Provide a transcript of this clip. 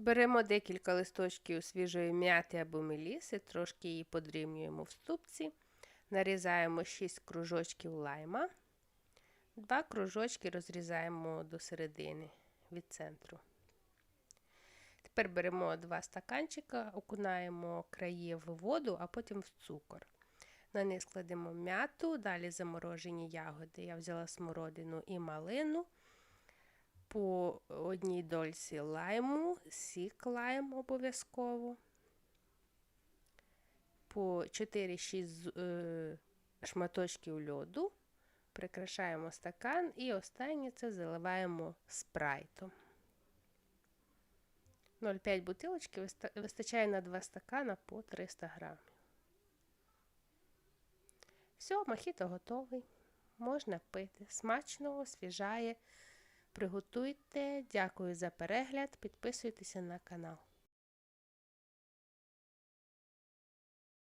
Беремо декілька листочків свіжої м'яти або меліси, трошки її подрібнюємо в ступці, нарізаємо 6 кружочків лайма, два кружочки розрізаємо до середини від центру. Тепер беремо два стаканчика, окунаємо краї в воду, а потім в цукор. На них складемо м'яту, далі заморожені ягоди. Я взяла смородину і малину по одній дольці лайму, сік лайм обов'язково, по 4-6 е, шматочків льоду, прикрашаємо стакан і останнє це заливаємо спрайтом. 0,5 бутилочки вистачає на 2 стакана по 300 грамів. Все, мохіто готовий. Можна пити. Смачно, освіжає. Приготуйте. Дякую за перегляд. Підписуйтеся на канал.